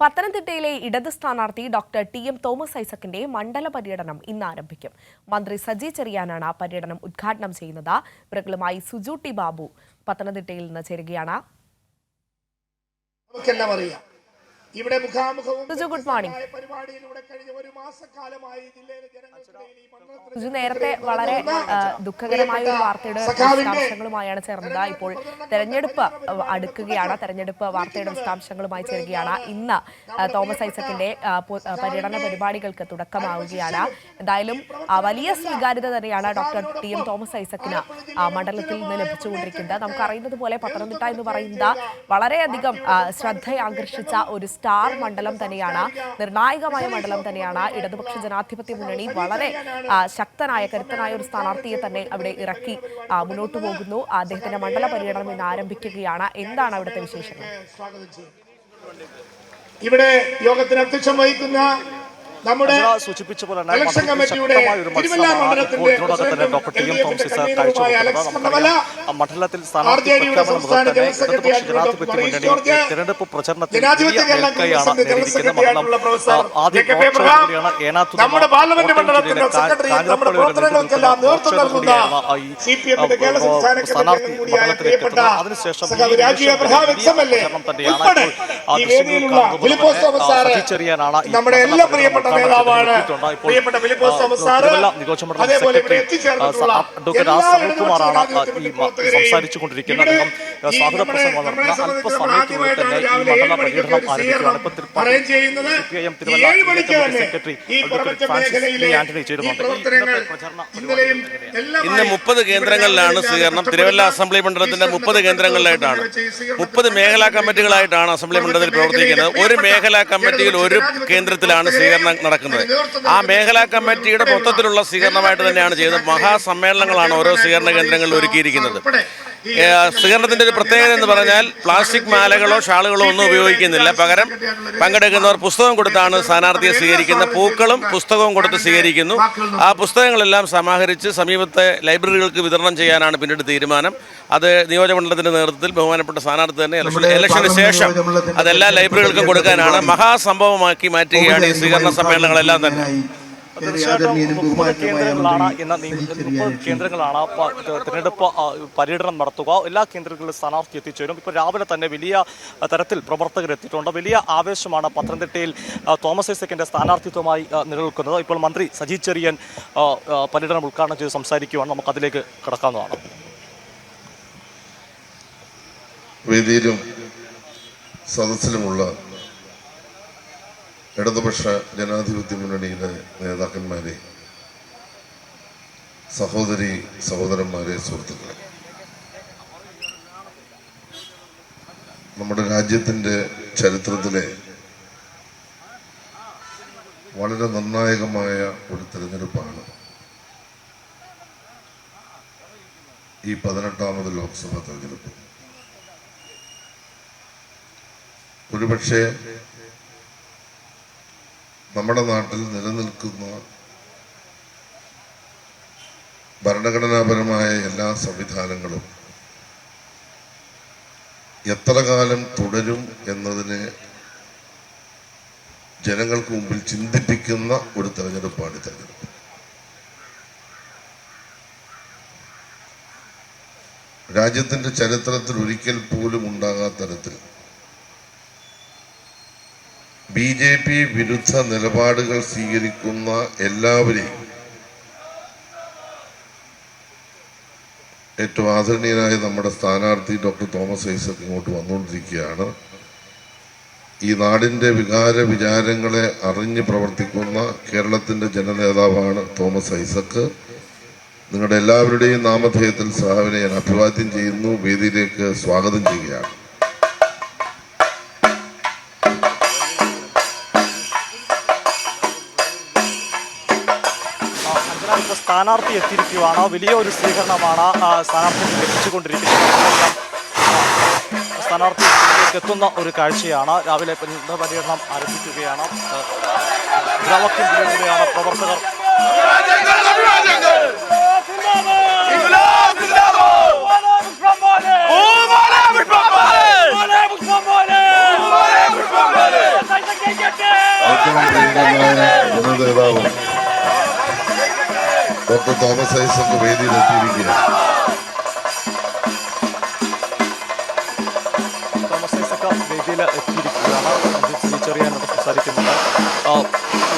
പത്തനംതിട്ടയിലെ ഇടത് സ്ഥാനാർത്ഥി ഡോക്ടർ ടി എം തോമസ് ഐസക്കിന്റെ മണ്ഡല പര്യടനം ഇന്ന് ആരംഭിക്കും. മന്ത്രി സജി ചെറിയാനാണ് പര്യടനം ഉദ്ഘാടനം ചെയ്യുന്നത്. പ്രകളുമായി സുജു ടി ബാബു പത്തനംതിട്ടയിൽ നിന്ന് ചേരുകയാണ്. നമുക്കെല്ലാം അറിയാം. ഇവിടെ മുഖാമുഖവും സുജു, ഗുഡ് മോർണിംഗ് പരിപാടിയിലൂടെ കഴിഞ്ഞ ഒരു മാസക്കാലമായി ജില്ലയിലെ മണ്ഡലത്തിൽ സുജു നേരത്തെ വളരെ ദുഃഖകരമായ ഒരു വാർത്തയുടെ വിശദാംശങ്ങളുമായാണ് ചേർന്നത്. ഇപ്പോൾ തെരഞ്ഞെടുപ്പ് അടുക്കുകയാണ്. തെരഞ്ഞെടുപ്പ് വാർത്തയുടെ വിശദാംശങ്ങളുമായി ചേരുകയാണ്. ഇന്ന് തോമസ് ഐസക്കിന്റെ പര്യടന പരിപാടികൾക്ക് തുടക്കമാവുകയാണ്. എന്തായാലും വലിയ സ്വീകാര്യത തന്നെയാണ് ഡോക്ടർ ടി എം തോമസ് ഐസക്കിന് മണ്ഡലത്തിൽ നിന്ന് ലഭിച്ചുകൊണ്ടിരിക്കുന്നത്. നമുക്കറിയുന്നത് പോലെ പത്തനംതിട്ട എന്ന് പറയുന്നത് വളരെയധികം ആ, ശ്രദ്ധ ആകർഷിച്ച ഒരു സ്റ്റാർ മണ്ഡലം തന്നെയാണ്. നിർണായകമായ മണ്ഡലം തന്നെയാണ്. ഇടതുപക്ഷ ജനാധിപത്യ മുന്നണി വളരെ ശക്തനായ കരുത്തനായ ഒരു സ്ഥാനാർത്ഥിയെ തന്നെ അവിടെ ഇറക്കി മുന്നോട്ട് പോകുന്നു. അദ്ദേഹത്തിന്റെ മണ്ഡല പര്യടനം ഇന്ന് ആരംഭിക്കുകയാണ്. എന്താണ് അവിടുത്തെ വിശേഷങ്ങൾ? ഇവിടെ യോഗത്തിന് അധ്യക്ഷം വഹിക്കുന്ന നമ്മുടെ സൂചിപ്പിച്ച പോലെ തന്നെ ഇലക്ഷൻ കമ്മിറ്റിയുടെ മണ്ഡലത്തിൽ തെരഞ്ഞെടുപ്പ് പ്രചരണത്തിൽ നമ്മുടെ പാർലമെന്റ് മണ്ഡലത്തിന്റെ സെക്രട്ടറി നമ്മുടെ പ്രവർത്തനങ്ങൾക്കെല്ലാം നേതൃത്വം നൽകുന്ന സി പി എമ്മിന്റെ കേരള സംസ്ഥാന സെക്രട്ടറി കൂടിയായ പ്രിയപ്പെട്ട സഖാവ് രാജീവ് അബ്രഹാം വലിയ എക്സ് എം എൽ എ പ്രചരണം തന്നെയാണ് ഉൾപ്പെടെ ഈ വേദിയിലുള്ള ഫിലിപ്പോസ് നമ്മുടെ എല്ലാ പ്രിയപ്പെട്ട ഉദ്ഘാടനം നേതാവാണ് പ്രിയപ്പെട്ട ഫിലിപ്പോസ് സാറ് അതേപോലെ ഇവിടെ എത്തിച്ചേർന്നിട്ടുള്ള സംസാരിച്ചു കൊണ്ടിരിക്കുന്നത് സ്വാഗത പ്രസംഗം നടത്തുന്ന അല്പസമയത്തിനുള്ളിൽ തന്നെ ഈ മണ്ഡല പര്യടനം ആരംഭിക്കുകയാണ് തിരുവല്ല സെക്രട്ടറി ഫ്രാൻസിസ് ആന്റണി ചേരുന്നുണ്ട് ഇന്ന് മുപ്പത് കേന്ദ്രങ്ങളിലാണ് സ്വീകരണം. തിരുവല്ല അസംബ്ലി മണ്ഡലത്തിന്റെ മുപ്പത് കേന്ദ്രങ്ങളിലായിട്ടാണ്. മുപ്പത് മേഖലാ കമ്മിറ്റികളായിട്ടാണ് അസംബ്ലി മണ്ഡലത്തിൽ പ്രവർത്തിക്കുന്നത്. ഒരു മേഖലാ കമ്മിറ്റിയിൽ ഒരു കേന്ദ്രത്തിലാണ് സ്വീകരണം നടക്കുന്നത്. ആ മേഖലാ കമ്മിറ്റിയുടെ മൊത്തത്തിലുള്ള സ്വീകരണമായിട്ട് തന്നെയാണ് ചെയ്യുന്നത് മഹാസമ്മേളനങ്ങളാണ് ഓരോ സ്വീകരണ കേന്ദ്രങ്ങളിൽ ഒരുക്കിയിരിക്കുന്നത്. സ്വീകരണത്തിന്റെ ഒരു പ്രത്യേകത എന്ന് പറഞ്ഞാൽ പ്ലാസ്റ്റിക് മാലകളോ ഷാളുകളോ ഒന്നും ഉപയോഗിക്കുന്നില്ല. പകരം പങ്കെടുക്കുന്നവർ പുസ്തകം കൊടുത്താണ് സ്ഥാനാർത്ഥിയെ സ്വീകരിക്കുന്ന പൂക്കളും പുസ്തകവും കൊടുത്ത് സ്വീകരിക്കുന്നു. ആ പുസ്തകങ്ങളെല്ലാം സമാഹരിച്ച് സമീപത്തെ ലൈബ്രറികൾക്ക് വിതരണം ചെയ്യാനാണ് പിന്നീട് തീരുമാനം. അത് നിയോജകമണ്ഡലത്തിന്റെ നേതൃത്വത്തിൽ ബഹുമാനപ്പെട്ട സ്ഥാനാർത്ഥി തന്നെ ഇലക്ഷന് ശേഷം അതെല്ലാ ലൈബ്രറികൾക്കും കൊടുക്കാനാണ് മഹാസംഭവമാക്കി മാറ്റുകയാണ് ഈ സ്വീകരണ സമ്മേളനങ്ങളെല്ലാം തന്നെ. തീർച്ചയായിട്ടും മുപ്പത് കേന്ദ്രങ്ങളാണ് ഇന്ന് നീ- മുപ്പത് കേന്ദ്രങ്ങളാണ് പ- തെരഞ്ഞെടുപ്പ് പര്യടനം നടത്തുക. എല്ലാ കേന്ദ്രങ്ങളിലും സ്ഥാനാർത്ഥി എത്തിച്ചേരും. ഇപ്പോൾ രാവിലെ തന്നെ വലിയ തരത്തിൽ പ്രവർത്തകർ എത്തിയിട്ടുണ്ട്. വലിയ ആവേശമാണ് പത്തനംതിട്ടയിൽ തോമസ് ഐസക്കിന്റെ സ്ഥാനാർത്ഥിത്വമായി നിലനിൽക്കുന്നത്. ഇപ്പോൾ മന്ത്രി സജി ചെറിയൻ പര്യടനം ഉദ്ഘാടനം ചെയ്ത് സംസാരിക്കുവാണ്. നമുക്ക് അതിലേക്ക് കിടക്കാവുന്നതാണ്. വേദിയിലും സദസ്സിലുമുള്ള ഇടതുപക്ഷ ജനാധിപത്യ മുന്നണിയിലെ നേതാക്കന്മാരെ സഹോദരി സഹോദരന്മാരെ സുഹൃത്തുക്കളെ. നമ്മുടെ രാജ്യത്തിന്റെ ചരിത്രത്തിലെ വളരെ നിർണായകമായ ഒരു തെരഞ്ഞെടുപ്പാണ് ഈ പതിനെട്ടാമത് ലോക്സഭാ തെരഞ്ഞെടുപ്പ്. ഒരുപക്ഷെ നമ്മുടെ നാട്ടിൽ നിലനിൽക്കുന്ന ഭരണഘടനാപരമായ എല്ലാ സംവിധാനങ്ങളും എത്ര കാലം തുടരും എന്നതിനെ ജനങ്ങൾക്ക് മുമ്പിൽ ചിന്തിപ്പിക്കുന്ന ഒരു തെരഞ്ഞെടുപ്പാണ് തെരഞ്ഞെടുപ്പ്. രാജ്യത്തിന്റെ ചരിത്രത്തിൽ ഒരിക്കൽ പോലും ഉണ്ടാകാത്ത തരത്തിൽ ബി ജെ പി വിരുദ്ധ നിലപാടുകൾ സ്വീകരിക്കുന്ന എല്ലാവരെയും ഏറ്റവും ആദരണീയനായ നമ്മുടെ സ്ഥാനാർത്ഥി ഡോക്ടർ തോമസ് ഐസക് ഇങ്ങോട്ട് വന്നുകൊണ്ടിരിക്കുകയാണ്. ഈ നാടിന്റെ വികാര വിചാരങ്ങളെ അറിഞ്ഞ് പ്രവർത്തിക്കുന്ന കേരളത്തിന്റെ ജനനേതാവാണ് തോമസ് ഐസക്. നിങ്ങളുടെ എല്ലാവരുടെയും നാമധേയത്തിൽ സഹാവിനെ ഞാൻ അഭിവാദ്യം ചെയ്യുന്നു. വേദിയിലേക്ക് സ്വാഗതം ചെയ്യുകയാണ്. സ്ഥാനാർത്ഥി എത്തിയിരിക്കുകയാണ് വലിയ ഒരു സ്വീകരണമാണ് സ്ഥാനാർത്ഥി ലഭിച്ചുകൊണ്ടിരിക്കുന്നത്. സ്ഥാനാർത്ഥിയിലേക്ക് സ്ഥാനാർത്ഥി എത്തുന്ന ഒരു കാഴ്ചയാണ്. രാവിലെ പര്യടനം ആരംഭിക്കുകയാണ്. ദ്രാവക്യത്തിലൂടെയാണ് പ്രവർത്തകർ. ഡോക്ടർ തോമസ് ഐസക് വേദിയിലെത്തിയിരിക്കുകയാണ് തോമസ് ഐസക് വേദിയിൽ എത്തിയിരിക്കുകയാണ്